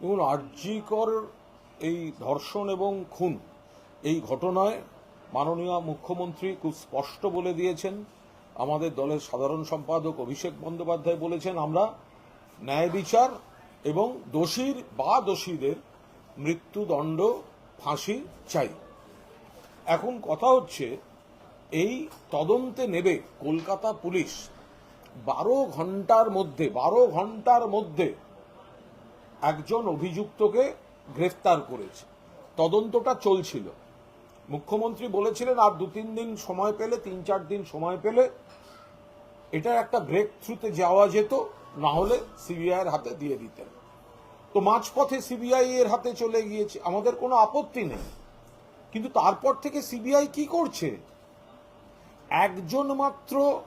দেখুন, আরজিকর এই ধর্ষণ এবং খুন, এই ঘটনায় মাননীয় মুখ্যমন্ত্রী খুব স্পষ্ট বলে দিয়েছেন। আমাদের দলের সাধারণ সম্পাদক অভিষেক বন্দ্যোপাধ্যায় বলেছেন, আমরা ন্যায় বিচার এবং দোষীর বা দোষীদের মৃত্যুদণ্ড, ফাঁসি চাই। এখন কথা হচ্ছে, এই তদন্তে নেবে কলকাতা পুলিশ বারো ঘণ্টার মধ্যে, বারো ঘণ্টার মধ্যে একজন অভিযুক্তকে গ্রেফতার করেছে। তদন্তটা চলছিল। মুখ্যমন্ত্রী বলেছিলেন, আর দু তিন দিন সময় পেলে, তিন চার দিন সময় পেলে এটা একটা ব্রেক থ্রুতে যাওয়া যেত, না হলে সিবিআই এর হাতে দিয়ে দিতেন। তো মাঝপথে সিবিআই এর হাতে চলে গিয়েছে। আমাদের কোনো আপত্তি নেই। কিন্তু তারপর থেকে সিবিআই কি করছে? একজন মাত্র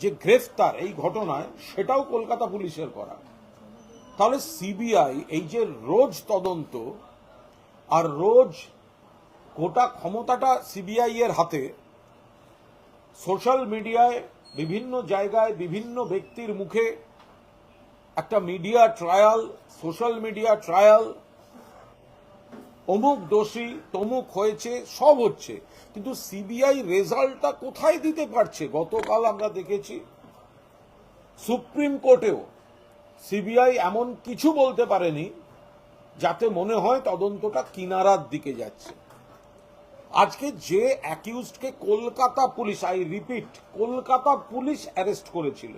যে গ্রেফতার এই ঘটনায়, সেটাও কলকাতা পুলিশের করা। তাহলে সিবিআই এই যে রোজ তদন্ত আর রোজ গোটা ক্ষমতাটা সিবিআই এর হাতে, সোশ্যাল মিডিয়ায়, বিভিন্ন জায়গায়, বিভিন্ন ব্যক্তির মুখে একটা media trial, social media trial অমুক দোষী, তমুক হয়েছে, সব হচ্ছে। কিন্তু সিবিআই রেজাল্টটা কোথায় দিতে পারছে? গতকাল আমরা দেখেছি সুপ্রিম কোর্টেও সিবিআই এমন কিছু বলতে পারেনি যাতে মনে হয় তদন্তটা কিনারার দিকে যাচ্ছে। আজকে যে অ্যাকিউজডকে Kolkata police, I repeat, Kolkata police arrest করেছিল,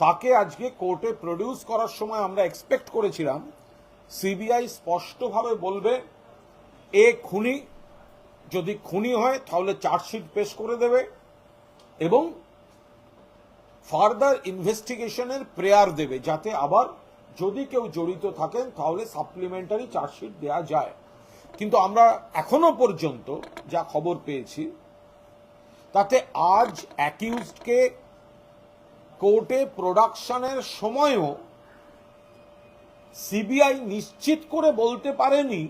তাকে আজকে কোর্টে প্রডিউস করার সময় আমরা এক্সপেক্ট করেছিলাম সিবিআই স্পষ্টভাবে বলবে, এ খুনি যদি খুনি হয়, তাহলে চার্জশিট পেশ করে দেবে এবং ফার্দার ইনভেস্টিগেশনের প্রেয়ার দেবে, যাতে আবার যদি কেউ জড়িত থাকেন, তাহলে সাপ্লিমেন্টারি চার্জশিট দেওয়া যায়। কিন্তু আমরা এখনও পর্যন্ত যা খবর পেয়েছি, তাতে আজ অ্যাকিউজডকে কোর্টে প্রোডাকশনের সময়ও সিবিআই নিশ্চিত করে বলতে পারেনি,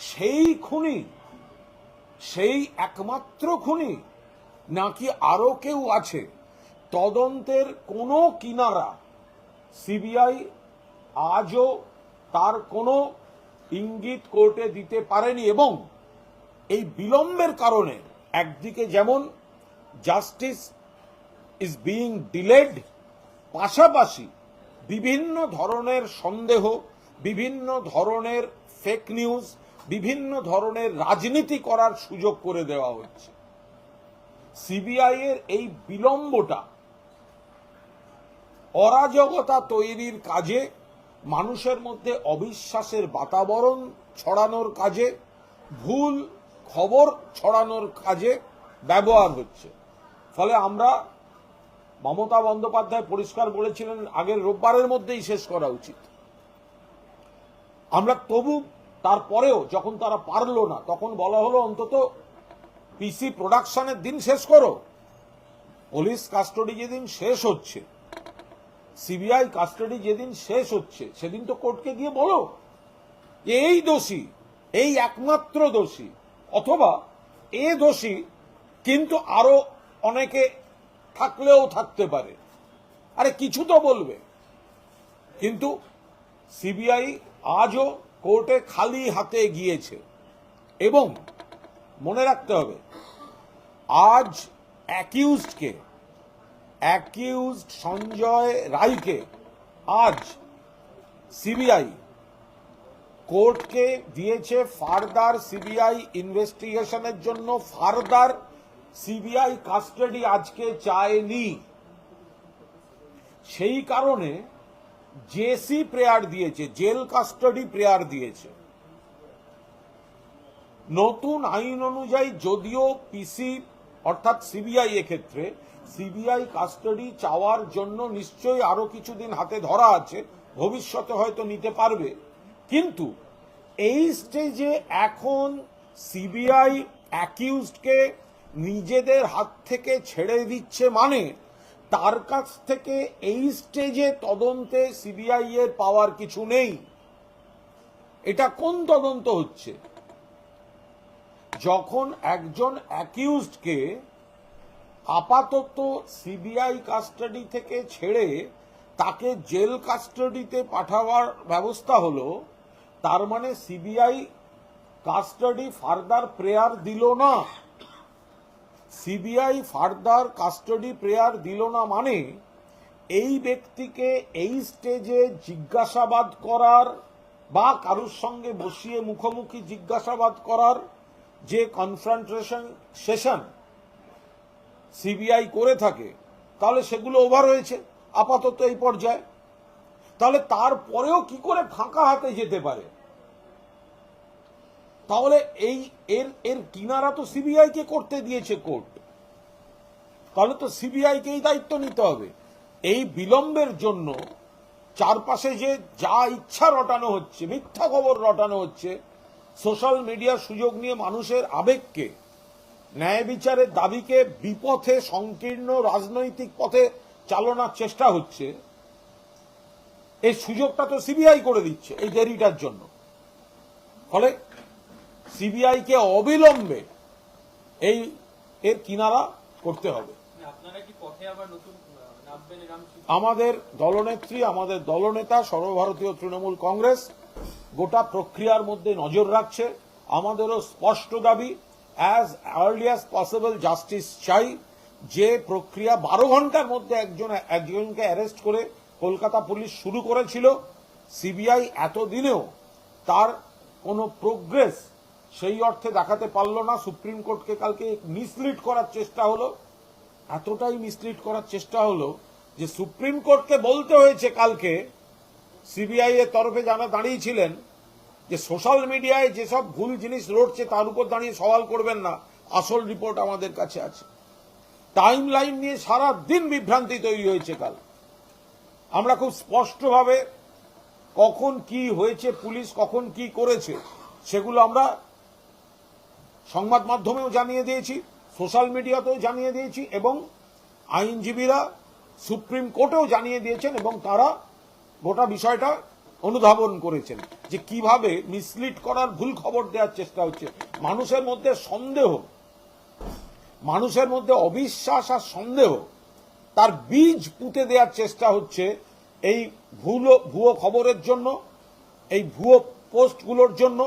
সেই খুনি, সেই একমাত্র খুনি নাকি আরও কেউ আছে? তদন্তের কোনো কিনারা সিবিআই আজও তার কোনো ইঙ্গিত কোর্টে দিতে পারেনি এবং এই বিলম্বের কারণে একদিকে যেমন জাস্টিস ইজ বিইং ডিলেড, পাশাপাশি বিভিন্ন ধরনের সন্দেহ, বিভিন্ন ধরনের ফেক নিউজ বিভিন্ন ধরনের রাজনীতি করার সুযোগ করে দেওয়া হচ্ছে। সিবিআই এর এই বিলম্বটা অরাজকতা তৈরির কাজে, মানুষের মধ্যে অবিশ্বাসের বাতাবরণ ছড়ানোর কাজে, ভুল খবর ছড়ানোর কাজে ব্যবহার হচ্ছে। ফলে আমরা মমতা বন্দ্যোপাধ্যায় পরিষ্কার বলেছিলেন, আগের রোববারের মধ্যেই শেষ করা উচিত। আমরা তবু তারপরেও যখন তারা পারল না, তখন বলা হলো, অন্তত পিসি প্রোডাকশনের দিন শেষ করো। পুলিশ কাস্টডি যেদিন শেষ হচ্ছে সিবিআই কাস্টডি যেদিন শেষ হচ্ছে, সেদিন তো কোর্টকে গিয়ে বলো। এই দোষী, এই একমাত্র দোষী, অথবা এ দোষী কিন্তু আরও অনেকে থাকলেও থাকতে পারে। আরে কিছু তো বলবে। কিন্তু সিবিআই আজও কোর্টে খালি হাতে গিয়েছে। এবং মনে রাখতে হবে, আজ অ্যাকিউজডকে, অ্যাকিউজড সঞ্জয় রায়কে আজ সিবিআই কোর্টকে দিয়েছে ফার্দার সিবিআই ইনভেস্টিগেশনের জন্য ফার্দার সিবিআই কাস্টাডি আজকে চায়নি। সেই কারণে জেসি প্রেয়ার দিয়েছে, জেল কাস্টাডি প্রেয়ার দিয়েছে। নতুন আইন অনুযায়ী যদিও পিসি, অর্থাৎ সিবিআই এক্ষেত্রে, সিবিআই কাস্টাডি চাওয়ার জন্য নিশ্চয়ই আরও কিছুদিন হাতে ধরা আছে, ভবিষ্যতে হয়তো নিতে পারবে। কিন্তু এই স্টেজে এখন সিবিআই অ্যাকিউজডকে নিজেদের হাত থেকে ছেড়ে দিচ্ছে মানে? তার কাছ থেকে এই স্টেজে তদন্তে সিবিআই এর পাওয়ার কিছু নেই। এটা কোন তদন্ত হচ্ছে? যখন একজন অ্যাকিউজডকে আপাতত সিবিআই কাস্টাডি থেকে ছেড়ে তাকে জেল কাস্টাডিতে পাঠাবার ব্যবস্থা হলো, তার মানে সিবিআই কাস্টাডি ফার্দার প্রেয়ার দিল না। সিবিআই ফার্দার কাস্টডি প্রেয়ার দিল না মানে এই ব্যক্তিকে এই স্টেজে জিজ্ঞাসাবাদ করার বা কারুর সঙ্গে বসিয়ে মুখোমুখি জিজ্ঞাসাবাদ করার যে কনফ্রন্টেশন সেশন সিবিআই করে থাকে, তাহলে সেগুলো ওভার হয়েছে, আপাতত এই পর্যায়ে। তাহলে তারপরেও কি করে ফাঁকা হাতে যেতে পারে? তাহলে এই এর এর কিনারা তো সিবিআইকে করতে দিয়েছে কোর্ট। তাহলে তো সিবিআই কেই দায়িত্ব নিতে হবে। এই বিলম্বের জন্য চারপাশে যে যা ইচ্ছা রটানো হচ্ছে, মিথ্যা খবর রটানো হচ্ছে, সোশ্যাল মিডিয়ার সুযোগ নিয়ে মানুষের আবেগকে, ন্যায় বিচারের দাবিকে বিপথে সংকীর্ণ রাজনৈতিক পথে চালনার চেষ্টা হচ্ছে, এই সুযোগটা তো সিবিআই করে দিচ্ছে এই দেরিটার জন্য। ফলে সিবিআইকে অবিলম্বে এই এর কিনারা করতে হবে। আমাদের দলনেত্রী, আমাদের দলনেতা, সর্বভারতীয় তৃণমূল কংগ্রেস, গোটা প্রক্রিয়ার মধ্যে নজর রাখছে। আমাদেরও স্পষ্ট দাবি as early as possible justice চাই। যে প্রক্রিয়া বারো ঘণ্টার মধ্যে একজন, একজনকে অ্যারেস্ট করে কলকাতা পুলিশ শুরু করেছিল, সিবিআই এতদিনেও তার কোনো প্রোগ্রেস সেই অর্থে দেখাতে পারল না। সুপ্রিম কোর্টকে কালকে মিসলিড করার চেষ্টা হলো। এতটাই মিসলিড করার চেষ্টা হলো যে সুপ্রিম কোর্টকে বলতে হয়েছে কালকে, সিবিআই এর তরফে যারা দাঁড়িয়েছিলেন, যে সোশ্যাল মিডিয়ায় যেসব ভুল জিনিস রটছে তার উপর দাঁড়িয়ে সওয়াল করবেন না। আসল রিপোর্ট আমাদের কাছে আছে। টাইম লাইন নিয়ে সারা দিন বিভ্রান্তি তৈরি হয়েছে কাল। আমরা খুব স্পষ্টভাবে কখন কি হয়েছে, পুলিশ কখন কি করেছে, সেগুলো আমরা সংবাদ মাধ্যমেও জানিয়ে দিয়েছি। সোশ্যাল মিডিয়াতেও জানিয়ে দিয়েছি এবং আইনজীবীরা সুপ্রিম কোর্টেও জানিয়ে দিয়েছেন এবং তারা গোটা বিষয়টা অনুধাবন করেছেন যে কীভাবে মিসলিড করার ভুল খবর দেওয়ার চেষ্টা হচ্ছে। মানুষের মধ্যে সন্দেহ, মানুষের মধ্যে অবিশ্বাস আর সন্দেহ, তার বীজ পুঁতে দেওয়ার চেষ্টা হচ্ছে এই ভুলো ভুয়ো খবরের জন্য, এই ভুয়ো পোস্টগুলোর জন্য।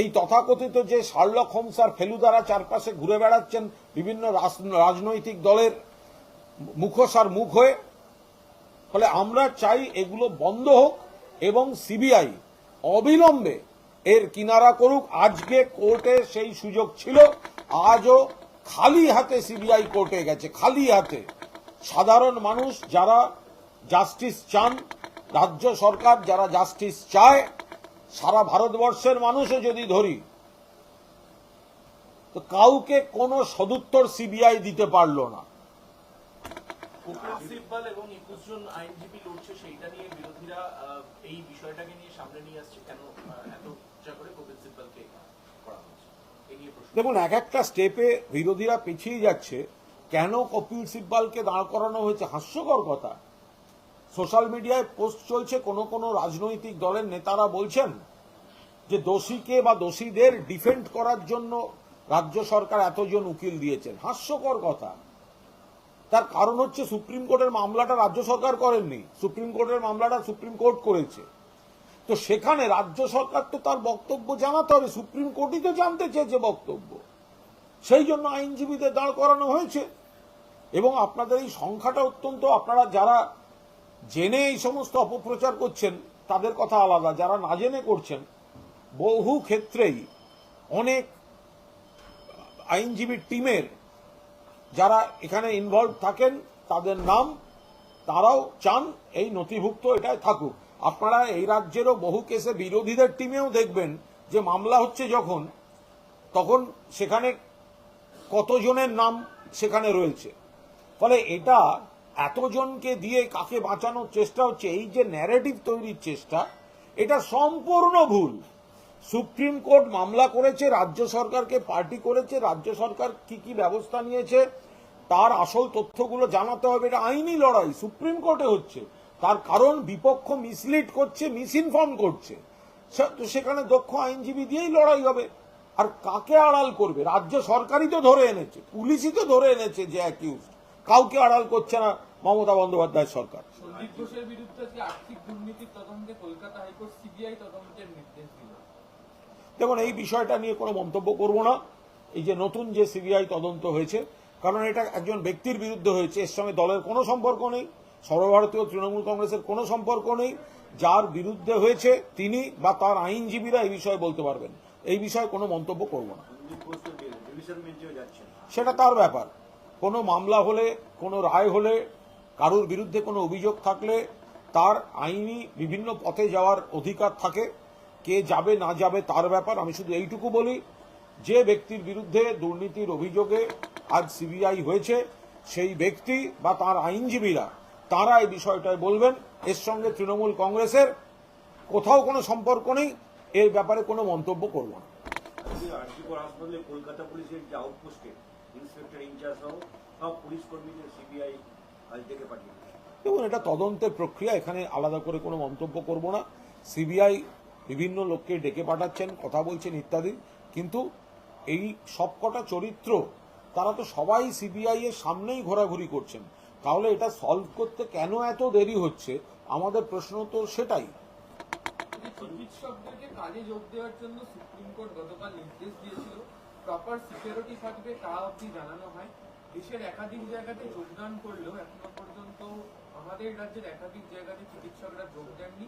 এই তথাকথিত যে শার্লক হোমস আর ফেলুদারা চারপাশে ঘুরে বেড়াচ্ছেন বিভিন্ন রাজনৈতিক দলের মুখোশ আর মুখ হয়ে, ফলে আমরা চাই এগুলো বন্ধ হোক এবং সিবিআই অবিলম্বে এর কিনারা করুক। আজকে কোর্টে সেই সুযোগ ছিল, আজও খালি হাতে সিবিআই কোর্টে গেছে, খালি হাতে। সাধারণ মানুষ যারা জাস্টিস চান, রাজ্য সরকার যারা জাস্টিস চায় সারা ভারতবর্ষের মানুষও যদি ধরি তো কাউকে কোনো সদুত্তর সিবিআই দিতে পারল না। দেখুন এক একটা স্টেপে বিরোধীরা পিছিয়ে যাচ্ছে। কেন কপিল সিব্বালকে দাঁড় করানো হয়েছে? হাস্যকর কথা। সোশ্যাল মিডিয়ায় পোস্ট চলছে, কোন কোন রাজনৈতিক দলের নেতারা বলছেন যে দোষীকে বা দোষীদের ডিফেন্ড করার জন্য রাজ্য সরকার এতজন উকিল দিয়েছেন। হাস্যকর কথা। তার কারণ হচ্ছে সুপ্রিম কোর্টের মামলাটা রাজ্য সরকার করেননি। সুপ্রিম কোর্টের মামলাটা সুপ্রিম কোর্ট করেছে। তো সেখানে রাজ্য সরকার তো তার বক্তব্য জানাতে হবে। সুপ্রিম কোর্টই তো জানতে চেয়েছে বক্তব্য। সেই জন্য আইনজীবীদের দাঁড় করানো হয়েছে। এবং আপনাদের এই সংখ্যাটা অত্যন্ত, আপনারা যারা জেনে এই সমস্ত অপপ্রচার করছেন, তাদের কথা আলাদা। যারা না জেনে করছেন, বহু ক্ষেত্রেই অনেক আইনজীবী টিমের যারা এখানে ইনভলভ থাকেন, তাদের নাম তারাও চান এই নথিভুক্ত এটাই থাকুক। আপনারা এই রাজ্যেরও বহু কেসে বিরোধীদের টিমেও দেখবেন যে মামলা হচ্ছে যখন, তখন সেখানে কতজনের নাম সেখানে রয়েছে। ফলে এটা এতজনকে দিয়ে কাকে বাঁচানোর চেষ্টা হচ্ছে, এই যে ন্যারেটিভ তৈরির চেষ্টা, এটা সম্পূর্ণ ভুল। সুপ্রিম কোর্ট মামলা করেছে, রাজ্য সরকারকে পার্টি করেছে, রাজ্য সরকার কি কি ব্যবস্থা নিয়েছে, তার আসল তথ্যগুলো জানাতে হবে, এটা আইনি লড়াই, সুপ্রিম কোর্টে হচ্ছে। তার কারণ বিপক্ষ মিসলিড করছে মিস ইনফর্ম করছে সেখানে দক্ষ আইনজীবী দিয়েই লড়াই হবে। আর কাকে আড়াল করবে? রাজ্য সরকারই তো ধরে এনেছে, পুলিশই তো ধরে এনেছে যে অ্যাকিউজ কাউকে আড়াল করছে না মমতা বন্দ্যোপাধ্যায় সরকার। সন্দীপ ঘোষের বিরুদ্ধে আর্থিক দুর্নীতির তদন্তে কলকাতা হাইকোর্ট সিবিআই তদন্তের নির্দেশ দিল। দেখুন এই বিষয়টা নিয়ে কোনো মন্তব্য করব না। এই যে নতুন যে সিবিআই তদন্ত হয়েছে কারণ এটা একজন ব্যক্তির বিরুদ্ধে হয়েছে এর সঙ্গে দলের কোনো সম্পর্ক নেই সর্বভারতীয় তৃণমূল কংগ্রেসের কোনো সম্পর্ক নেই। যার বিরুদ্ধে হয়েছে তিনি বা তার আইনজীবীরা এই বিষয়ে বলতে পারবেন। এই বিষয়ে কোনো মন্তব্য করব না। সেটা তার ব্যাপার। কোনো মামলা হলে, কোনো রায় হলে, কারোর বিরুদ্ধে কোনো অভিযোগ থাকলে তার আইনি বিভিন্ন পথে যাওয়ার অধিকার থাকে। কে যাবে, না যাবে তার ব্যাপার আমি শুধু এইটুকু বলি, যে ব্যক্তির বিরুদ্ধে দুর্নীতির অভিযোগে আজ সিবিআই হয়েছে, সেই ব্যক্তি বা তার আইনজীবীরা, তারা এই বিষয়টায় বলবেন। এর সঙ্গে তৃণমূল কংগ্রেসের কোথাও কোনো সম্পর্ক নেই, এর ব্যাপারে কোনো মন্তব্য করব না। আউটপোস্টে ইন্সপেক্টর ইনচার্জ সহ সব পুলিশ কর্মীদের সিবিআই আজ থেকে পাঠিয়ে দিয়েছে। এবং এটা তদন্তের প্রক্রিয়া এখানে আলাদা করে কোনো মন্তব্য করব না। সিবিআই বিভিন্ন লোককে ডেকে পাঠাচ্ছেন কথা বলছেন ইত্যাদি কিন্তু এই সবকটা চরিত্র তারা তো সবাই সিবিআই এর সামনেই ঘোরাঘুরি করছেন। তাহলে এটা সলভ করতে কেন এত দেরি হচ্ছে? আমাদের প্রশ্ন তো সেটাই। চিকিৎসকদেরকে কাজে যোগ দেওয়ার জন্য সুপ্রিম কোর্ট গতকাল নির্দেশ দিয়েছিল। প্রপার সিকিউরিটি থাকবে তা অবধি জানানো হয়। দেশের একাধিক জায়গাতে যোগদান করলেও এখনও পর্যন্ত আমাদের রাজ্যের একাধিক জায়গাতে চিকিৎসকরা যোগ দেননি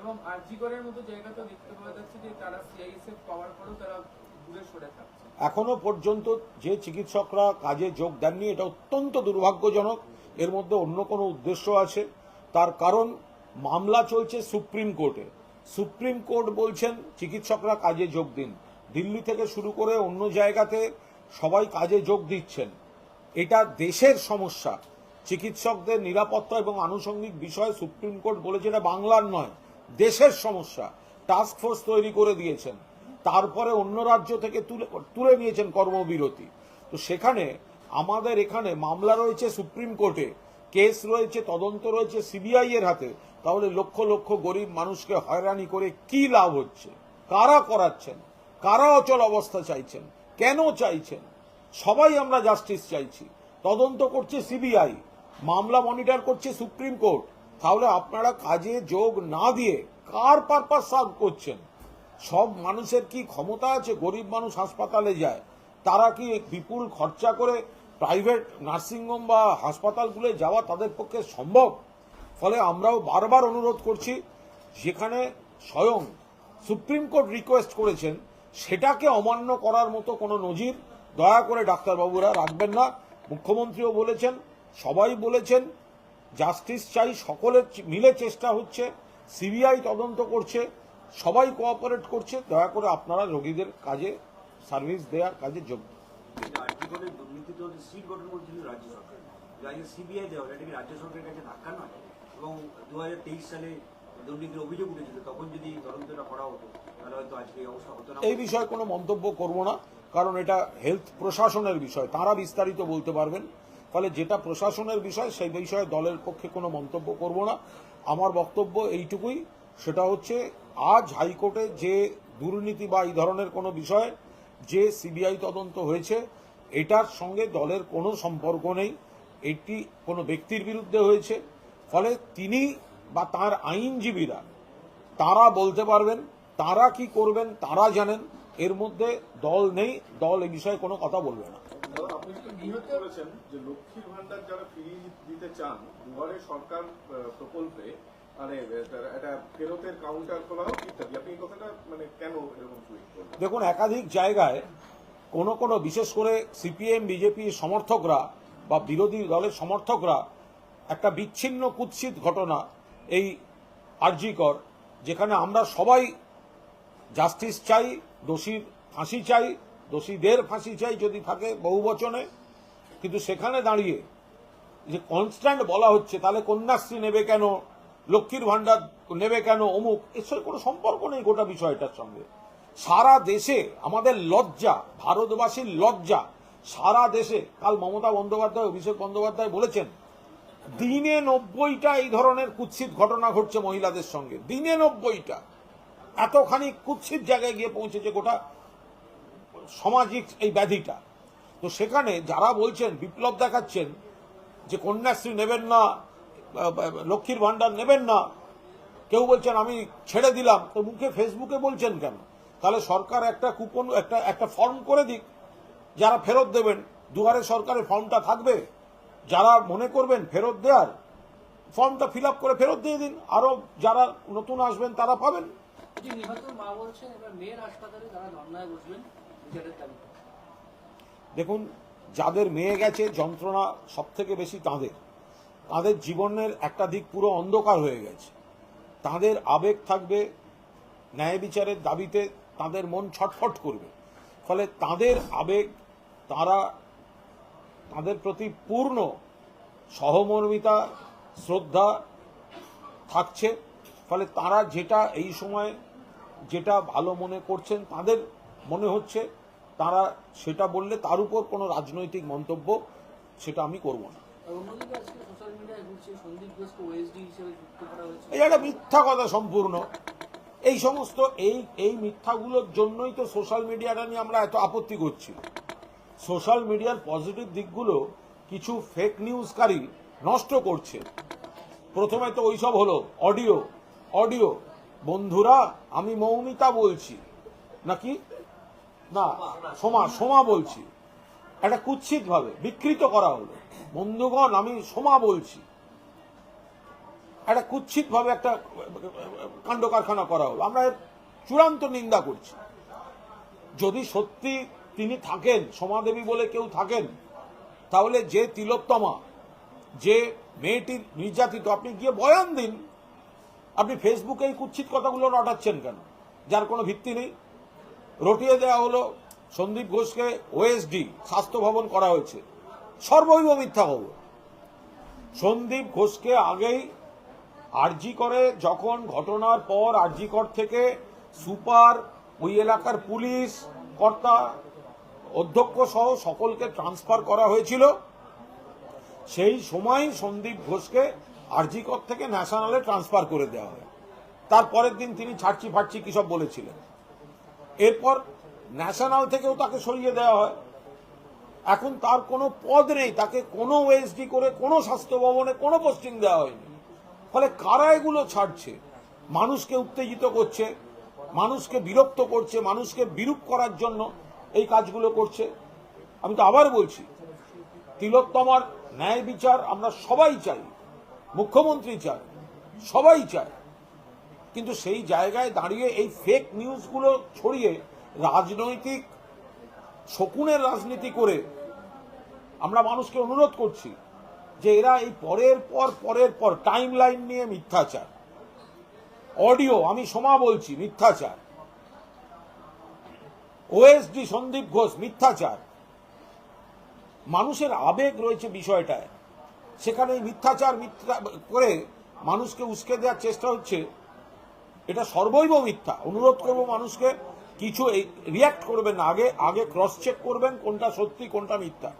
এবং আরজিগড়ের মতো জায়গাতেও দেখতে পাওয়া যাচ্ছে যে তারা সিআইএসএফ পাওয়ার পরেও তারা দূরে সরে থাকছে। এখনও পর্যন্ত যে চিকিৎসকরা কাজে যোগ দেননি, এটা অত্যন্ত দুর্ভাগ্যজনক। এর মধ্যে অন্য কোনো উদ্দেশ্য আছে। তার কারণ, মামলা চলছে সুপ্রিম কোর্টে। সুপ্রিম কোর্ট বলছেন, চিকিৎসকরা কাজে যোগ দিন। দিল্লি থেকে শুরু করে অন্য জায়গাতে সবাই কাজে যোগ দিচ্ছেন। এটা দেশের সমস্যা। চিকিৎসকদের নিরাপত্তা এবং আনুষঙ্গিক বিষয় সুপ্রিম কোর্ট বলেছে এটা বাংলার নয়, দেশের সমস্যা। টাস্ক ফোর্স তৈরি করে দিয়েছেন। তারপরে অন্য রাজ্য থেকে তুলে তুলে নিয়েছেন কর্মবিরতি। তো সেখানে আমাদের এখানে মামলা রয়েছে সুপ্রিম কোর্টে, কেস রয়েছে, তদন্ত রয়েছে সিবিআই এর হাতে। তাহলে লক্ষ লক্ষ গরিব মানুষকে হয়রানি করে কি লাভ হচ্ছে? কারা করাচ্ছেন? কারা অচল অবস্থা চাইছেন? কেন চাইছেন? সবাই আমরা জাস্টিস চাইছি। তদন্ত করছে সিবিআই মামলা মনিটর করছে সুপ্রিম কোর্ট তাহলে আপনারা কাজে যোগ না দিয়ে কার পারপাস সার্ভ করছেন? সব মানুষের কি ক্ষমতা আছে? গরিব মানুষ হাসপাতালে যায়। তারা কি বিপুল খরচা করে প্রাইভেট নার্সিংহোম বা হাসপাতালগুলো যাওয়া তাদের পক্ষে সম্ভব? ফলে আমরাও বারবার অনুরোধ করছি, যেখানে স্বয়ং সুপ্রিম কোর্ট রিকোয়েস্ট করেছেন সেটাকে অমান্য করার মতো কোনো নজির দয়া করে ডাক্তারবাবুরা রাখবেন না। মুখ্যমন্ত্রীও বলেছেন, সবাই বলেছেন, জাস্টিস চাই সকলের মিলে চেষ্টা হচ্ছে, সিবিআই তদন্ত করছে, সবাই কোঅপারেট করছে, দয়া করে আপনারা রোগীদের কাজে, সার্ভিস দেওয়ার কাজে যোগ সিবিআই দেওয়া এটা কি রাজ্য সরকারের কাছে ধাক্কা নয়? এবং দু সালে দুর্নীতির অভিযোগ উঠেছিল তখন যদি তদন্তটা করা হতো, তাহলে হয়তো আজকে এই অবস্থা হতো না। এই বিষয়ে কোনো মন্তব্য করব না, কারণ এটা হেলথ প্রশাসনের বিষয়, তারা বিস্তারিত বলতে পারবেন। ফলে যেটা প্রশাসনের বিষয়, সেই বিষয়ে দলের পক্ষে কোনো মন্তব্য করব না। আমার বক্তব্য এইটুকুই, সেটা হচ্ছে আজ হাইকোর্টে যে দুর্নীতি বা এই ধরনের কোনো বিষয়, যে সিবিআই তদন্ত হয়েছে, এটার সঙ্গে দলের কোনো সম্পর্ক নেই। এটি কোনো ব্যক্তির বিরুদ্ধে হয়েছে। ফলে তিনি বা তার আইনজীবীরা তারা বলতে পারবেন তারা কি করবেন তারা জানেন এর মধ্যে দল নেই দল এই বিষয়ে কোনো কথা বলবে না। মানে মানে দেখুন একাধিক জায়গায় কোনো কোনো বিশেষ করে সিপিএম বিজেপি সমর্থকরা বা বিরোধী দলের সমর্থকরা একটা বিচ্ছিন্ন কুৎসিত ঘটনা এই আরজিকর যেখানে আমরা সবাই জাস্টিস চাই, দোষীর ফাঁসি চাই, দোষীদের ফাঁসি চাই যদি থাকে বহু বচনে। কিন্তু সেখানে দাঁড়িয়ে যে কনস্ট্যান্ট বলা হচ্ছে, তাহলে কন্যাশ্রী নেবে কেন? লক্ষ্মীর ভাণ্ডার নেবে কেন? অমুক এর কোনো সম্পর্ক নেই গোটা বিষয়টার সঙ্গে। সারা দেশে আমাদের লজ্জা, ভারতবাসীর লজ্জা, সারা দেশে, কাল মমতা বন্দ্যোপাধ্যায়, অভিষেক বন্দ্যোপাধ্যায় বলেছেন দিনে নব্বইটা এই ধরনের কুৎসিত ঘটনা ঘটছে মহিলাদের সঙ্গে। দিনে নব্বইটা। এতখানি কুৎসিত জায়গায় গিয়ে পৌঁছেছে গোটা সামাজিক এই ব্যাধিটা। তো সেখানে যারা বলছেন, বিপ্লব দেখাচ্ছেন যে কন্যাশ্রী নেবেন না লক্ষ্মীর ভাণ্ডার নেবেন না, কেউ বলছেন, আমি ছেড়ে দিলাম। তো মুখে ফেসবুকে বলছেন কেন? তাহলে সরকার একটা কুপন, একটা একটা ফর্ম করে দিক, যারা ফেরত দেবেন। দুয়ারে সরকারের ফর্মটা থাকবে? যারা মনে করবেন ফেরত দেওয়ার ফর্মটা ফিল করে ফেরত দিয়ে দিন। আরও যারা নতুন আসবেন তারা পাবেন। দেখুন যাদের মেয়ে গেছে যন্ত্রণা সব থেকে বেশি তাদের। তাদের জীবনের একটা দিক পুরো অন্ধকার হয়ে গেছে। তাদের আবেগ থাকবে ন্যায় বিচারের দাবিতে তাদের মন ছটফট করবে। ফলে তাদের আবেগ তারা তাদের প্রতি পূর্ণ সহমর্মিতা, শ্রদ্ধা থাকছে। ফলে তারা যেটা এই সময় যেটা ভালো মনে করছেন, তাদের মনে হচ্ছে তারা সেটা বললে তার উপর কোনো রাজনৈতিক মন্তব্য সেটা আমি করব না। এই একটা মিথ্যা কথা সম্পূর্ণ। এই সমস্ত এই এই মিথ্যাগুলোর জন্যই তো সোশ্যাল মিডিয়াটা নিয়ে আমরা এত আপত্তি করছি। সোশ্যাল মিডিয়ার পজিটিভ দিকগুলো কিছু ফেক নিউজকারী নষ্ট করছে। প্রথমে তো ওইসব হলো, অডিও অডিও। বন্ধুরা, আমি মৌমিতা বলছি। নাকি? না, সোমা সোমা বলছি। একটা কুৎসিত ভাবে বিকৃত করা হলো। বন্ধুগণ, আমি সোমা বলছি। একটা কুৎসিত ভাবে একটা কাণ্ড কারখানা করা হলো। আমরা চূড়ান্ত নিন্দা করছি। যদি সত্যি তিনি থাকেন, সমাদেবী বলে কেউ থাকেন। তাহলে যে তিলোত্তমা, যে মেয়েটি নির্যাতিত, আপনি গিয়ে বয়ান দিন। আপনি ফেসবুকে এই কুৎসিত কথাগুলো রটাচ্ছেন কেন? যার কোনো ভিত্তি নেই। রটিয়ে দেওয়া হলো সন্দীপ ঘোষকে ওএসডি স্বাস্থ্য ভবন করা হয়েছে। সর্বৈব মিথ্যা খবর। সন্দীপ ঘোষকে আগেই আরজি করে, যখন ঘটনার পর আরজি কর থেকে সুপার ওই এলাকার পুলিশ কর্তা অধ্যক্ষ সহ সকলকে ট্রান্সফার করা হয়েছিল। সেই সময় সন্দীপ ঘোষকে আরজি কর থেকে ন্যাশনালে ট্রান্সফার করে দেওয়া হয়। তারপরের দিন তিনি ছাড়ছি ফাটছি কি সব বলেছিলেন। এরপর ন্যাশনাল থেকেও তাকে সরিয়ে দেওয়া হয়। এখন তার কোনো পদ নেই, তাকে কোনো ওএসডি করে, কোনো স্বাস্থ্য ভবনে, কোনো পোস্টিং দেওয়া হয়নি। ফলে কারা এগুলো ছাড়ছে? মানুষকে উত্তেজিত করছে, মানুষকে বিরক্ত করছে, মানুষকে বিরূপ করার জন্য এই কাজগুলো করছে। আমি তো আবার বলছি, তিলোত্তমার ন্যায় বিচার আমরা সবাই চাই, মুখ্যমন্ত্রী চাই, সবাই চায় কিন্তু সেই জায়গায় দাঁড়িয়ে এই ফেক নিউজগুলো ছড়িয়ে রাজনৈতিক শকুনের রাজনীতি করে আমরা মানুষকে অনুরোধ করছি যে এরা এই পরের পর পরের পর টাইম লাইন নিয়ে মিথ্যাচার। অডিও আমি সমা বলছি, মিথ্যাচার। ওএসডি সন্দীপ ঘোষ, মিথ্যাচার। মানুষের আবেগ রয়েছে বিষয়টায়। সেখানে মিথ্যাচার, মিথ্যা করে মানুষকে উস্কে দেওয়ার চেষ্টা হচ্ছে। এটা সর্বৈব মিথ্যা। অনুরোধ করব মানুষকে কিছু রিয়াক্ট করবেন আগে আগে ক্রস চেক করবেন কোনটা সত্যি, কোনটা মিথ্যা।